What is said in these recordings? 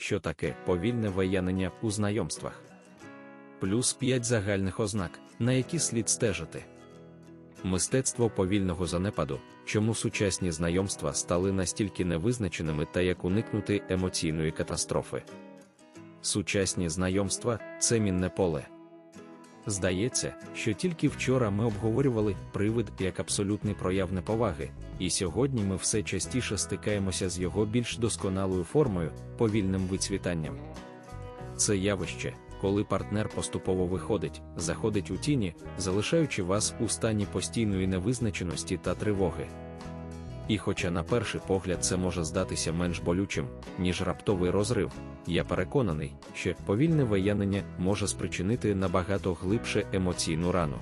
що таке повільне виянення у знайомствах. Плюс 5 загальних ознак, на які слід стежити. Мистецтво повільного занепаду, чому сучасні знайомства стали настільки невизначеними та як уникнути емоційної катастрофи. Сучасні знайомства це мінне поле. Здається, що тільки вчора ми обговорювали привид як абсолютний прояв неповаги, і сьогодні ми все частіше стикаємося з його більш досконалою формою, повільним вицвітанням. Це явище, коли партнер поступово виходить, заходить у тіні, залишаючи вас у стані постійної невизначеності та тривоги. І хоча на перший погляд це може здатися менш болючим, ніж раптовий розрив, я переконаний, що повільне виянення може спричинити набагато глибше емоційну рану.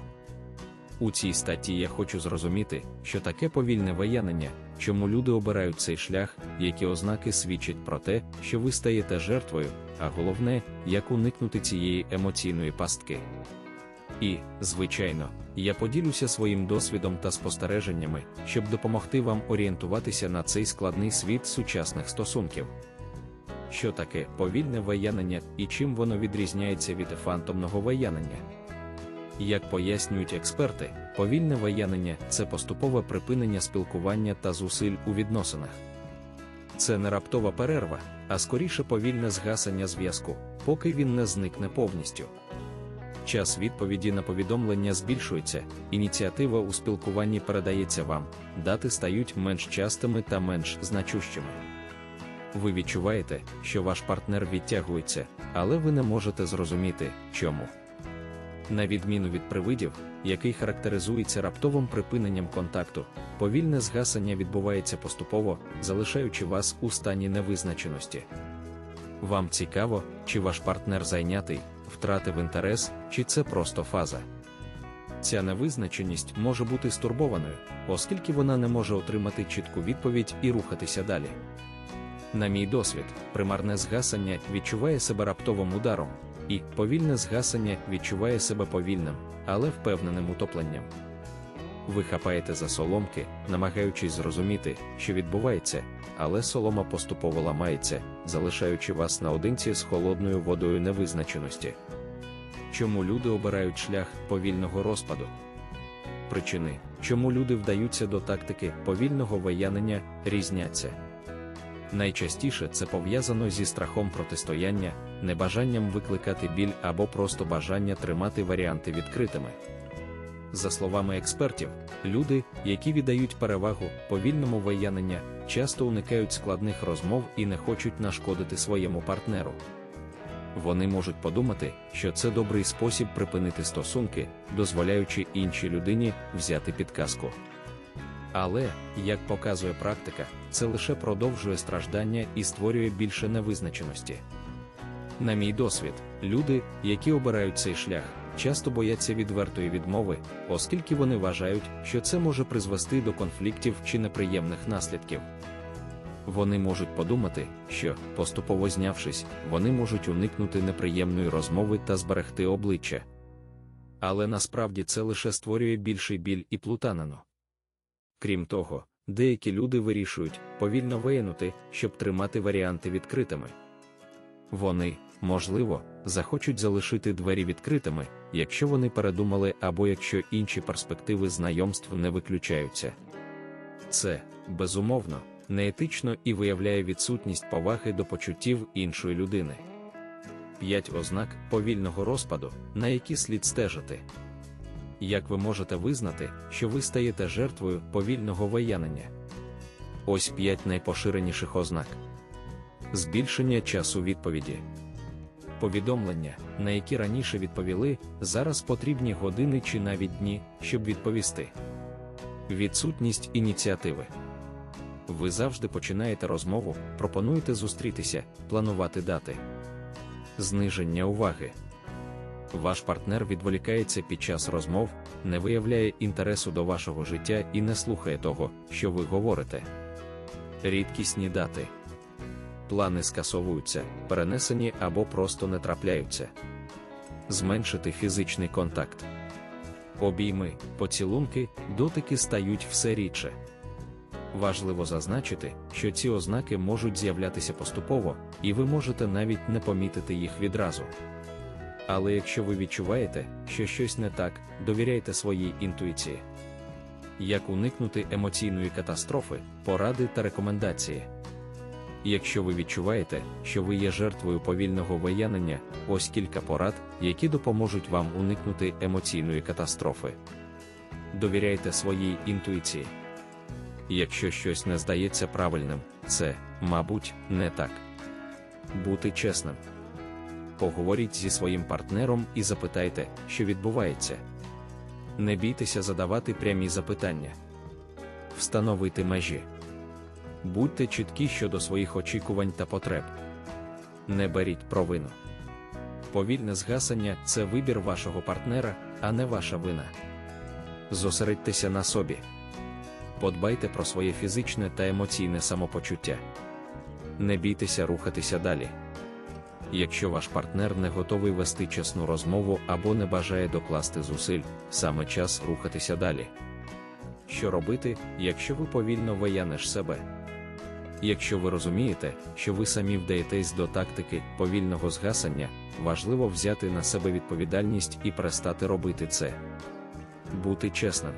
У цій статті я хочу зрозуміти, що таке повільне виянення, чому люди обирають цей шлях, які ознаки свідчать про те, що ви стаєте жертвою, а головне, як уникнути цієї емоційної пастки. І, звичайно, я поділюся своїм досвідом та спостереженнями, щоб допомогти вам орієнтуватися на цей складний світ сучасних стосунків. Що таке повільне виянення і чим воно відрізняється від фантомного виянення? Як пояснюють експерти, повільне виянення це поступове припинення спілкування та зусиль у відносинах. Це не раптова перерва, а скоріше повільне згасання зв'язку, поки він не зникне повністю. Час відповіді на повідомлення збільшується, ініціатива у спілкуванні передається вам, дати стають менш частими та менш значущими. Ви відчуваєте, що ваш партнер відтягується, але ви не можете зрозуміти, чому. На відміну від привидів, який характеризується раптовим припиненням контакту, повільне згасання відбувається поступово, залишаючи вас у стані невизначеності. Вам цікаво, чи ваш партнер зайнятий, втратив інтерес, чи це просто фаза. Ця невизначеність може бути стурбованою, оскільки вона не може отримати чітку відповідь і рухатися далі. На мій досвід, примарне згасання відчуває себе раптовим ударом, і повільне згасання відчуває себе повільним, але впевненим утопленням. Ви хапаєте за соломки, намагаючись зрозуміти, що відбувається, але солома поступово ламається, залишаючи вас наодинці з холодною водою невизначеності. Чому люди обирають шлях повільного розпаду? Причини, чому люди вдаються до тактики повільного виянення, різняться. Найчастіше це пов'язано зі страхом протистояння, небажанням викликати біль або просто бажання тримати варіанти відкритими. За словами експертів, люди, які віддають перевагу повільному виянення, часто уникають складних розмов і не хочуть нашкодити своєму партнеру. Вони можуть подумати, що це добрий спосіб припинити стосунки, дозволяючи іншій людині взяти підказку. Але, як показує практика, це лише продовжує страждання і створює більше невизначеності. На мій досвід, люди, які обирають цей шлях, часто бояться відвертої відмови, оскільки вони вважають, що це може призвести до конфліктів чи неприємних наслідків. Вони можуть подумати, що, поступово знявшись, вони можуть уникнути неприємної розмови та зберегти обличчя. Але насправді це лише створює більший біль і плутанину. Крім того, деякі люди вирішують повільно виянути, щоб тримати варіанти відкритими. Вони, можливо, захочуть залишити двері відкритими, якщо вони передумали або якщо інші перспективи знайомств не виключаються. Це, безумовно, неетично і виявляє відсутність поваги до почуттів іншої людини. П'ять ознак повільного розпаду, на які слід стежити. Як ви можете визнати, що ви стаєте жертвою повільного виянення? Ось п'ять найпоширеніших ознак: збільшення часу відповіді. Повідомлення, на які раніше відповіли, зараз потрібні години чи навіть дні, щоб відповісти. Відсутність ініціативи. Ви завжди починаєте розмову, пропонуєте зустрітися, планувати дати. Зниження уваги. Ваш партнер відволікається під час розмов, не виявляє інтересу до вашого життя і не слухає того, що ви говорите. Рідкісні дати. Плани скасовуються, перенесені або просто не трапляються. Зменшити фізичний контакт. Обійми, поцілунки, дотики стають все рідше. Важливо зазначити, що ці ознаки можуть з'являтися поступово, і ви можете навіть не помітити їх відразу. Але якщо ви відчуваєте, що щось не так, довіряйте своїй інтуїції. Як уникнути емоційної катастрофи, поради та рекомендації. Якщо ви відчуваєте, що ви є жертвою повільного виянення, ось кілька порад, які допоможуть вам уникнути емоційної катастрофи. Довіряйте своїй інтуїції. Якщо щось не здається правильним, це, мабуть, не так. Бути чесним. Поговоріть зі своїм партнером і запитайте, що відбувається. Не бійтеся задавати прямі запитання. Встановити межі. Будьте чіткі щодо своїх очікувань та потреб. Не беріть провину. Повільне згасання це вибір вашого партнера, а не ваша вина. Зосередьтеся на собі. Подбайте про своє фізичне та емоційне самопочуття. Не бійтеся рухатися далі. Якщо ваш партнер не готовий вести чесну розмову або не бажає докласти зусиль, саме час рухатися далі. Що робити, якщо ви повільно виянеш себе? Якщо ви розумієте, що ви самі вдаєтесь до тактики повільного згасання, важливо взяти на себе відповідальність і перестати робити це. Бути чесним.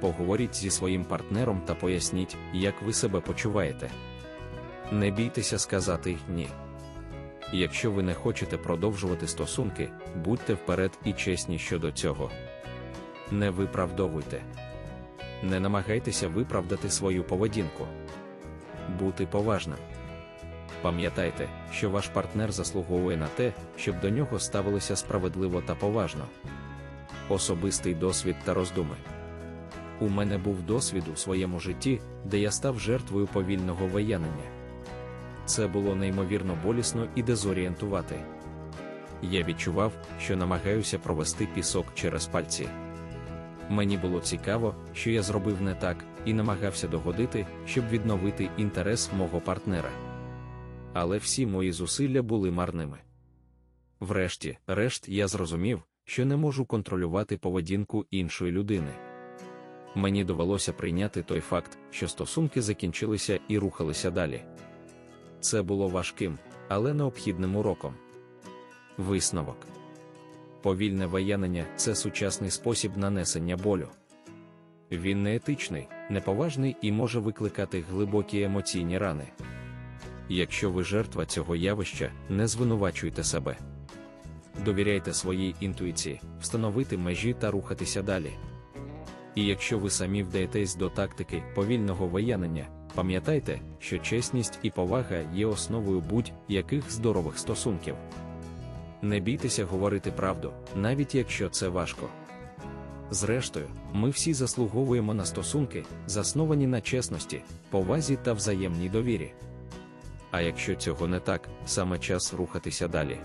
Поговоріть зі своїм партнером та поясніть, як ви себе почуваєте. Не бійтеся сказати ні. Якщо ви не хочете продовжувати стосунки, будьте вперед і чесні щодо цього. Не виправдовуйте. Не намагайтеся виправдати свою поведінку. Бути поважним. Пам'ятайте, що ваш партнер заслуговує на те, щоб до нього ставилися справедливо та поважно. Особистий досвід та роздуми. У мене був досвід у своєму житті, де я став жертвою повільного виянення. Це було неймовірно болісно і дезорієнтувати. Я відчував, що намагаюся провести пісок через пальці. Мені було цікаво, що я зробив не так, і намагався догодити, щоб відновити інтерес мого партнера. Але всі мої зусилля були марними. Врешті, решт, я зрозумів, що не можу контролювати поведінку іншої людини. Мені довелося прийняти той факт, що стосунки закінчилися і рухалися далі. Це було важким, але необхідним уроком. Висновок повільне виянення це сучасний спосіб нанесення болю. Він неетичний, неповажний і може викликати глибокі емоційні рани. Якщо ви жертва цього явища, не звинувачуйте себе. Довіряйте своїй інтуїції, встановити межі та рухатися далі. І якщо ви самі вдаєтесь до тактики повільного виянення, пам'ятайте, що чесність і повага є основою будь-яких здорових стосунків. Не бійтеся говорити правду, навіть якщо це важко. Зрештою, ми всі заслуговуємо на стосунки, засновані на чесності, повазі та взаємній довірі. А якщо цього не так, саме час рухатися далі.